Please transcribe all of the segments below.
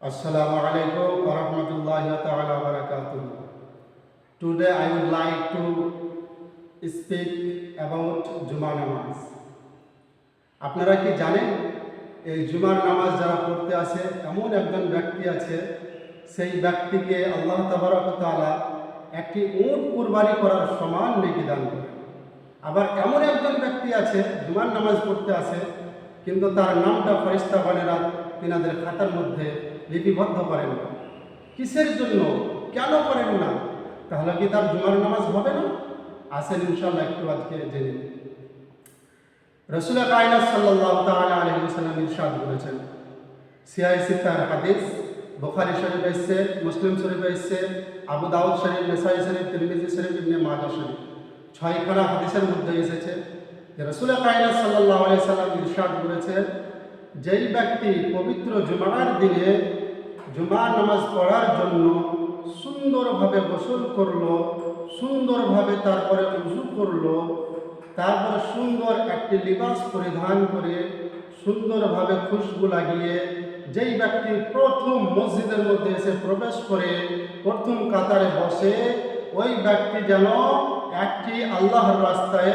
Assalamu alaikum wa rahmatullahi wa barakatuh. Today I would like to speak about Juma namaz. আপনারা কি জানেন এই জুমার নামাজ যারা পড়তে আসে এমন একজন ব্যক্তি আছে সেই ব্যক্তিকে আল্লাহ তাবারক তাআলা একটি উট কুরবানি করার সমান নেকি দান করে আবার এমন একজন ব্যক্তি আছে জুমার নামাজ পড়তে আসে, কিন্তু তার নামটা ফরিস্তা বানেরা তিনাদের খাতার মধ্যে লিপিবদ্ধ করেন। কিসের জন্য? কেন করেন না? তাহলে কি তার জুমার নামাজ হবে না? আসেন ইনশাল্লাহ একটু আজকে জেনে। রসুল কায়নাত সাল্লাহ তাআলা আলাইহি ওয়াসাল্লাম ইরশাদ করেছেন। সিয়াই সিত্তার হাদিস, বোখারি শরীফ এসেছে, মুসলিম শরীফ এসেছে, আবু দাউদ শরীফ, নেসাই শরীফ, তিরমিজি শরীফ, ইবনে মাজাহ শরীফ। ছয়খানা হাদিসের মধ্যে এসেছে রসুল কায়নাত সাল্লাহ আলাইহি সাল্লাম ইরশাদ করেছেন যেই ব্যক্তি পবিত্র জুমার দিনে জুমার নামাজ পড়ার জন্য সুন্দরভাবে গোসল করল, সুন্দরভাবে তারপরে উজু করল, তারপরে সুন্দর একটি লিবাস পরিধান করে সুন্দরভাবে খুশবু লাগিয়ে যেই ব্যক্তি প্রথম মসজিদের মধ্যে এসে প্রবেশ করে, প্রথম কাতারে বসে, ওই ব্যক্তি যেন একটি আল্লাহর রাস্তায়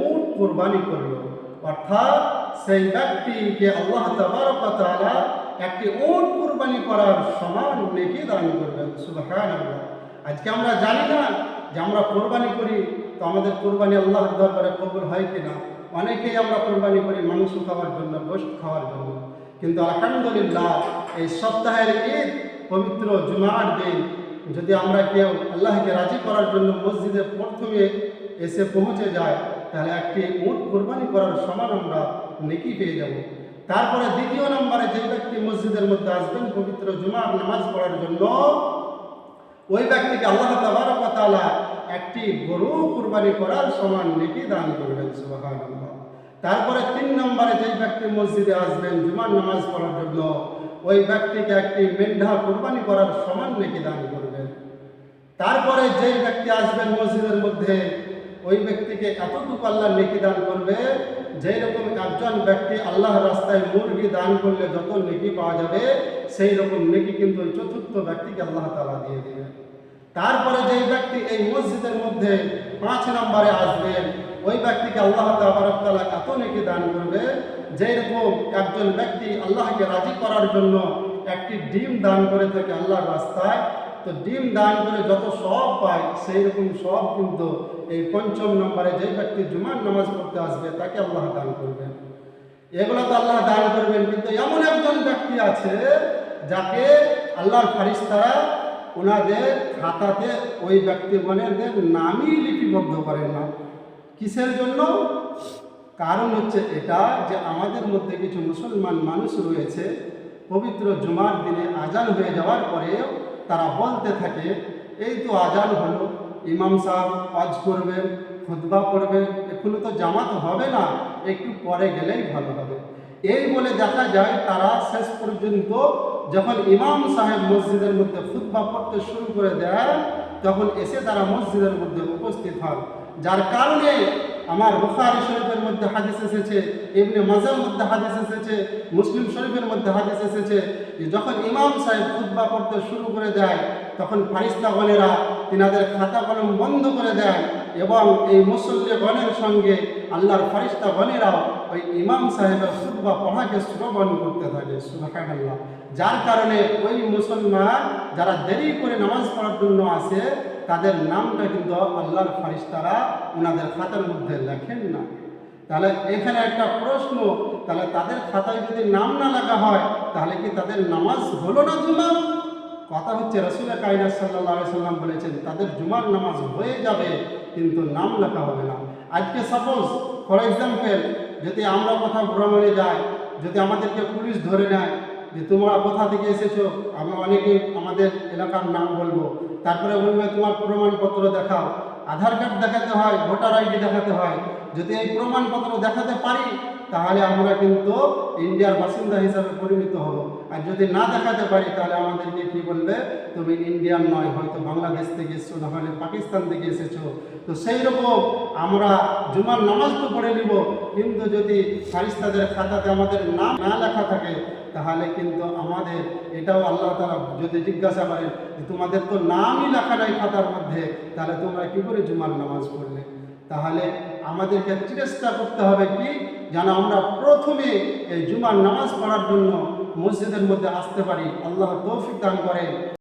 উট কোরবানি করল। অর্থাৎ সেই ব্যক্তিকে আল্লাহ তাবারকালা একটি উট কুরবানি করার সমান নেকি দান করবেন, সুবহানাল্লাহ। আজকে আমরা জানি না যে আমরা কোরবানি করি, তো আমাদের কোরবানি আল্লাহর দরবারে কবুল হয় কিনা? অনেকেই আমরা কোরবানি করি মাংস খাওয়ার জন্য, গোশত খাওয়ার জন্য। কিন্তু আলহামদুলিল্লাহ এই সপ্তাহের ঈদ, পবিত্র জুমার দিন, যদি আমরা কেউ আল্লাহকে রাজি করার জন্য মসজিদে প্রথমে এসে পৌঁছে যায় তাহলে একটি উট কোরবানি করার সমান আমরা নেকি পেয়ে যাব। তারপরে দ্বিতীয় নম্বরে যে ব্যক্তি মসজিদের মধ্যে আসবেন, পবিত্র জুমার নামাজ পড়ার জন্য, ওই ব্যক্তিকে আল্লাহ তাবারকালা একটি গরু কুরবানি করার সমান নেকি দান করবেন, সুবহানাল্লাহ। তারপরে তিন নম্বরে যে ব্যক্তি মসজিদে আসবেন, জুমার নামাজ পড়ার জন্য, ওই ব্যক্তিকে একটি মেন্ঢা কুরবানি করার সমান নেকি দান করবেন। তারপরে যেই ব্যক্তি আসবেন মসজিদের মধ্যে ওই ব্যক্তিকে এতটুকু আল্লাহ নেকি দান করবে, যেই রকম একজন ব্যক্তি আল্লাহ রাস্তায় মুরগি দান করলে যত নেকি পাওয়া যাবে, সেই রকম নেকি কিন্তু ওই চতুর্থ ব্যক্তিকে আল্লাহ তালা দিয়ে দেবে তারপরে যেই ব্যক্তি এই মসজিদের মধ্যে পাঁচ নম্বরে আসবেন ওই ব্যক্তিকে আল্লাহ তালা এত নেকি দান করবে, যেই রকম একজন ব্যক্তি আল্লাহকে রাজি করার জন্য একটি ডিম দান করে থাকে আল্লাহর রাস্তায় তো ডিম দান করে যত সব পায় সেই রকম সব কিন্তু এই পঞ্চম নম্বরে যে ব্যক্তি জুমার নামাজ পড়তে আসবে, তাকে আল্লাহ দান করবেন। এগুলো তো আল্লাহ দান করবেন, কিন্তু এমন একজন ব্যক্তি আছে যাকে আল্লাহর ফারিস্তারা ওনাদের খাতাতে ওই ব্যক্তি ব্যক্তিগণের নামই লিপিবদ্ধ করেন না। কিসের জন্য? কারণ হচ্ছে এটা যে আমাদের মধ্যে কিছু মুসলমান মানুষ রয়েছে, পবিত্র জুমার দিনে আজান হয়ে যাওয়ার পরেও তারা বলতে থাকে, এই তো আজান হলো। ইমাম সাহেব আজ করবেন খুতবা পড়বেন এখনও তো জামাত হবে না, একটু পরে গেলেই ভালো হবে। এই বলে দেখা যায়, তারা শেষ পর্যন্ত যখন ইমাম সাহেব মসজিদের মধ্যে খুতবা পড়তে শুরু করে দেয়, তখন এসে তারা মসজিদের মধ্যে উপস্থিত হন যার কারণে আমার বুখারি শরীফের মধ্যে হাদিস এসেছে এমনি মাজার মধ্যে হাদিস এসেছে, মুসলিম শরীফের মধ্যে হাদিস এসেছে যে যখন ইমাম সাহেব খুতবা পড়তে শুরু করে দেয়, তখন ফারিস্তাগণেরা তিনাদের খাতা কলম বন্ধ করে দেয় এবং এই মুসল্লিগণের সঙ্গে আল্লাহর ফারিস্তাগণেরাও ওই ইমাম সাহেবের খুতবা পড়াকে শ্রবণ করতে থাকে, সুবহানাল্লাহ। যার কারণে ওই মুসলমান যারা দেরি করে নামাজ পড়ার জন্য আসে তাদের নামটা কিন্তু আল্লাহর ফারিস্তারা ওনাদের খাতার মধ্যে লেখেন না। তাহলে এখানে একটা প্রশ্ন, তাহলে তাদের খাতায় যদি নাম না লেখা হয়, তাহলে কি তাদের নামাজ হলো না জুমার? কথা হচ্ছে, রসুল কাইনা সাল্লাহ সাল্লাম বলেছেন, তাদের জুমার নামাজ হয়ে যাবে, কিন্তু নাম লেখা হবে না। আজকে সাপোজ ফর এক্সাম্পল যদি আমরা কোথাও ভ্রমণে যাই, যদি আমাদেরকে পুলিশ ধরে নেয় যে তোমরা কোথা থেকে এসেছ আমরা অনেকে আমাদের এলাকার নাম বলব তারপরে বলবে, তোমার প্রমাণপত্র দেখাও। আধার কার্ড দেখাতে হয়, ভোটার আইডি দেখাতে হয়। যদি এই প্রমাণপত্র দেখাতে পারি, তাহলে আমরা কিন্তু ইন্ডিয়ার বাসিন্দা হিসাবে পরিণত হব। আর যদি না দেখাতে পারি, তাহলে আমাদেরকে কি বলবে? তুমি ইন্ডিয়ান নয়, হয়তো বাংলাদেশ থেকে এসছো, না হলে পাকিস্তান থেকে এসেছ। তো সেই রকম আমরা জুমার নামাজ তো পড়ে নিব। কিন্তু যদি ফারিস্তাদের খাতাতে আমাদের নাম না লেখা থাকে, তাহলে কিন্তু আমাদের এটাও আল্লাহ তালা যদি জিজ্ঞাসা করেন তোমাদের তো নামই লেখা নাই খাতার মধ্যে, তাহলে তোমরা কি করে জুমার নামাজ পড়লে? তাহলে আমাদেরকে চেষ্টা করতে হবে কি? যেন আমরা প্রথমে এই জুমার নামাজ পড়ার জন্য মসজিদের মধ্যে আসতে পারি। আল্লাহ তৌফিক দান করেন।